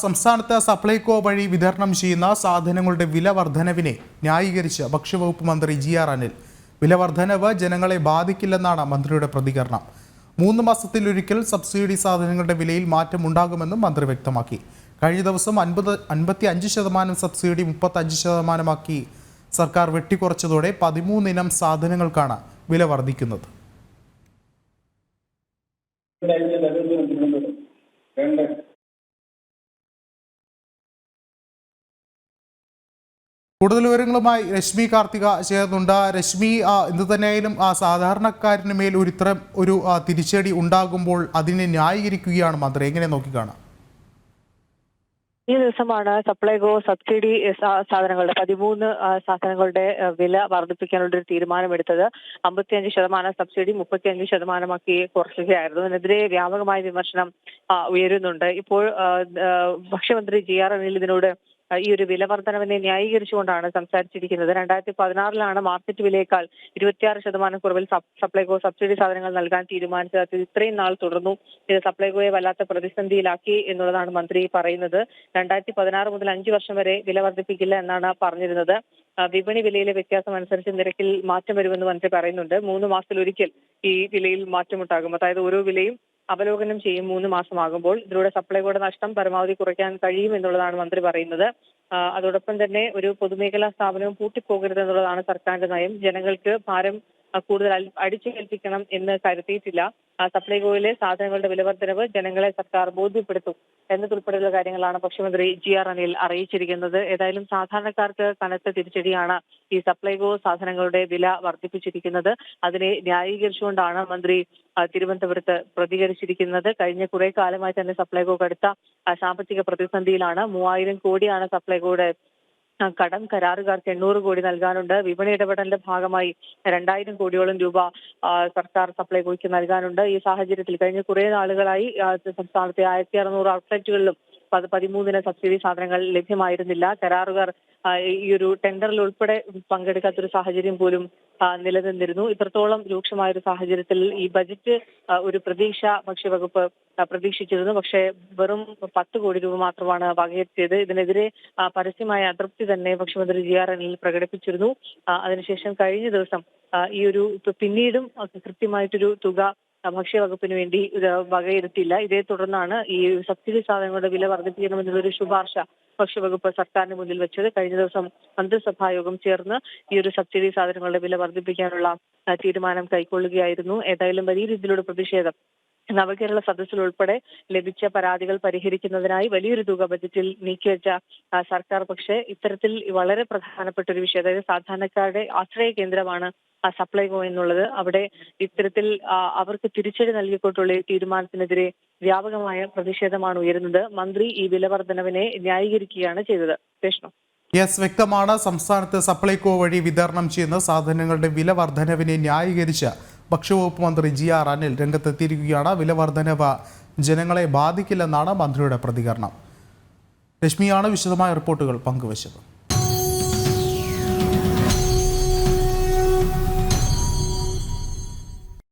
സംസ്ഥാനത്ത് സപ്ലൈകോ വഴി വിതരണം ചെയ്യുന്ന സാധനങ്ങളുടെ വില വർധനവിനെ ന്യായീകരിച്ച് ഭക്ഷ്യവകുപ്പ് മന്ത്രി ജി ആർ അനിൽ. വില വർധനവ് ജനങ്ങളെ ബാധിക്കില്ലെന്നാണ് മന്ത്രിയുടെ പ്രതികരണം. മൂന്ന് മാസത്തിലൊരിക്കൽ സബ്സിഡി സാധനങ്ങളുടെ വിലയിൽ മാറ്റമുണ്ടാകുമെന്നും മന്ത്രി വ്യക്തമാക്കി. കഴിഞ്ഞ ദിവസം അൻപത് അൻപത്തി അഞ്ച് ശതമാനം സബ്സിഡി മുപ്പത്തഞ്ച് ശതമാനമാക്കി സർക്കാർ വെട്ടിക്കുറച്ചതോടെ പതിമൂന്നിനം സാധനങ്ങൾക്കാണ് വില വർദ്ധിക്കുന്നത് കൂടുതൽ വിവരങ്ങളുമായി രശ്മി കാർത്തിക ചേർന്നുണ്ട്. രശ്മി എന്ത് തന്നെയായാലും ആ സാധാരണക്കാരന് മേൽ ഒരു ഇത്തരം ഒരു തിരിച്ചടി ഉണ്ടാകുമ്പോൾ അതിനെ ന്യായീകരിക്കുകയാണ് മന്ത്രി. എങ്ങനെ നോക്കിക്കാണാം? ഈ ദിവസമാണ് സപ്ലൈകോ സബ്സിഡി സാധനങ്ങളുടെ പതിമൂന്ന് സാധനങ്ങളുടെ വില വർദ്ധിപ്പിക്കാനുള്ള ഒരു തീരുമാനമെടുത്തത്. അമ്പത്തിയഞ്ച് ശതമാനം സബ്സിഡി മുപ്പത്തിയഞ്ച് ശതമാനമാക്കി കുറയ്ക്കുകയായിരുന്നു അതിനെതിരെ വ്യാപകമായ വിമർശനം ഉയരുന്നുണ്ട്. ഇപ്പോൾ ഭക്ഷ്യമന്ത്രി ജി ആർ അനിൽ ഇതിനോട് ഈ ഒരു വില വർധനവിനെ ന്യായീകരിച്ചുകൊണ്ടാണ് സംസാരിച്ചിരിക്കുന്നത്. രണ്ടായിരത്തി പതിനാറിലാണ് മാർക്കറ്റ് വിലയേക്കാൾ ഇരുപത്തിയാറ് ശതമാനം കുറവിൽ സപ്- സപ്ലൈകോ സബ്സിഡി സാധനങ്ങൾ നൽകാൻ തീരുമാനിച്ചത്. അത് ഇത്രയും നാൾ തുടർന്നു. ഇത് സപ്ലൈകോയെ വല്ലാത്ത പ്രതിസന്ധിയിലാക്കി എന്നുള്ളതാണ് മന്ത്രി പറയുന്നത്. രണ്ടായിരത്തി പതിനാറ് മുതൽ അഞ്ച് വർഷം വരെ വില വർദ്ധിപ്പിക്കില്ല എന്നാണ് പറഞ്ഞിരുന്നത്. വിപണി വിലയിലെ വ്യത്യാസം അനുസരിച്ച് നിരക്കിൽ മാറ്റം വരുമെന്ന് മന്ത്രി പറയുന്നുണ്ട്. മൂന്ന് മാസത്തിലൊരിക്കൽ ഈ വിലയിൽ മാറ്റമുണ്ടാകും. അതായത് ഓരോ വിലയും അവലോകനം ചെയ്യും മൂന്ന് മാസമാകുമ്പോൾ. ഇതിലൂടെ സപ്ലൈകോയുടെ നഷ്ടം പരമാവധി കുറയ്ക്കാൻ കഴിയും എന്നുള്ളതാണ് മന്ത്രി പറയുന്നത്. അതോടൊപ്പം തന്നെ ഒരു പൊതുമേഖലാ സ്ഥാപനവും പൂട്ടിപ്പോകരുത് എന്നുള്ളതാണ് സർക്കാരിന്റെ നയം. ജനങ്ങൾക്ക് ഭാരം കൂടുതൽ അടിച്ചേൽപ്പിക്കണം എന്ന് കരുതിയിട്ടില്ല. സപ്ലൈകോയിലെ സാധനങ്ങളുടെ വിലവർദ്ധനവ് ജനങ്ങളെ സർക്കാർ ബോധ്യപ്പെടുത്തും എന്നതുൾപ്പെടെയുള്ള കാര്യങ്ങളാണ് ഭക്ഷ്യമന്ത്രി ജി ആർ അനിൽ അറിയിച്ചിരിക്കുന്നത്. ഏതായാലും സാധാരണക്കാർക്ക് കനത്ത തിരിച്ചടിയാണ് ഈ സപ്ലൈകോ സാധനങ്ങളുടെ വില വർദ്ധിപ്പിച്ചിരിക്കുന്നത്. അതിനെ ന്യായീകരിച്ചുകൊണ്ടാണ് മന്ത്രി തിരുവനന്തപുരത്ത് പ്രതികരിച്ചിരിക്കുന്നത്. കഴിഞ്ഞ കുറെ കാലമായി തന്നെ സപ്ലൈകോ കടുത്ത സാമ്പത്തിക പ്രതിസന്ധിയിലാണ്. മൂവായിരം കോടിയാണ് സപ്ലൈകോയുടെ കടം കരാറുകാർക്ക് എണ്ണൂറ് കോടി നൽകാനുണ്ട്. വിപണി ഇടപെടലിന്റെ ഭാഗമായി രണ്ടായിരം കോടിയോളം രൂപ സർക്കാർ സപ്ലൈകോയ്ക്ക് നൽകാനുണ്ട്. ഈ സാഹചര്യത്തിൽ കഴിഞ്ഞ കുറേ നാളുകളായി സംസ്ഥാനത്തെ ആയിരത്തി അറുന്നൂറ് ഔട്ട്ലെറ്റുകളിലും പതിമൂന്നിന് സബ്സിഡി സാധനങ്ങൾ ലഭ്യമായിരുന്നില്ല. കരാറുകാർ ഈ ഒരു ടെൻഡറിൽ ഉൾപ്പെടെ പങ്കെടുക്കാത്തൊരു സാഹചര്യം പോലും നിലനിന്നിരുന്നു. ഇത്രത്തോളം രൂക്ഷമായ ഒരു സാഹചര്യത്തിൽ ഈ ബജറ്റ് ഒരു പ്രതീക്ഷ ഭക്ഷ്യവകുപ്പ് പ്രതീക്ഷിച്ചിരുന്നു. പക്ഷേ വെറും പത്ത് കോടി രൂപ മാത്രമാണ് വകയെത്തിയത് ഇതിനെതിരെ പരസ്യമായ അതൃപ്തി തന്നെ ഭക്ഷ്യമന്ത്രി ജി ആർ അനിൽ പ്രകടിപ്പിച്ചിരുന്നു. അതിനുശേഷം കഴിഞ്ഞ ദിവസം ഈ ഒരു പിന്നീടും കൃത്യമായിട്ടൊരു തുക ഭക്ഷ്യവകുപ്പിന് വേണ്ടി ഇത് വകയിരുത്തിയില്ല ഇതേ തുടർന്നാണ് ഈ സബ്സിഡി സാധനങ്ങളുടെ വില വർദ്ധിപ്പിക്കണമെന്നുള്ളൊരു ശുപാർശ ഭക്ഷ്യവകുപ്പ് സർക്കാരിന് മുന്നിൽ വെച്ചത്. കഴിഞ്ഞ ദിവസം മന്ത്രിസഭായോഗം ചേർന്ന് ഈ ഒരു സബ്സിഡി സാധനങ്ങളുടെ വില വർദ്ധിപ്പിക്കാനുള്ള തീരുമാനം കൈക്കൊള്ളുകയായിരുന്നു. ഏതായാലും വലിയ രീതിയിലുള്ള പ്രതിഷേധം. നവകേരള സദസ്സിൽ ഉൾപ്പെടെ ലഭിച്ച പരാതികൾ പരിഹരിക്കുന്നതിനായി വലിയൊരു തുക ബജറ്റിൽ നീക്കിവെച്ച സർക്കാർ പക്ഷേ ഇത്തരത്തിൽ വളരെ പ്രധാനപ്പെട്ട ഒരു വിഷയം. അതായത് സാധാരണക്കാരുടെ ആശ്രയ കേന്ദ്രമാണ് സപ്ലൈകോ എന്നുള്ളത് അവിടെ ഇത്തരത്തിൽ അവർക്ക് തിരിച്ചടി നൽകിക്കൊണ്ടുള്ള തീരുമാനത്തിനെതിരെ വ്യാപകമായ പ്രതിഷേധമാണ് ഉയരുന്നത്. മന്ത്രി ഈ വില വർധനവിനെ ന്യായീകരിക്കുകയാണ് ചെയ്തത്. കൃഷ്ണ യെസ് വ്യക്തമാണ്. സംസ്ഥാനത്ത് സപ്ലൈകോ വഴി വിതരണം ചെയ്യുന്ന സാധനങ്ങളുടെ വില വർധനവിനെ ന്യായീകരിച്ച് ഭക്ഷ്യവകുപ്പ് മന്ത്രി ജി ആർ അനിൽ രംഗത്തെത്തിയിരിക്കുകയാണ്. വില വർധനവ് ജനങ്ങളെ ബാധിക്കില്ലെന്നാണ് മന്ത്രിയുടെ പ്രതികരണം. രശ്മിയാണ് വിശദമായ റിപ്പോർട്ടുകൾ പങ്കുവച്ചത്.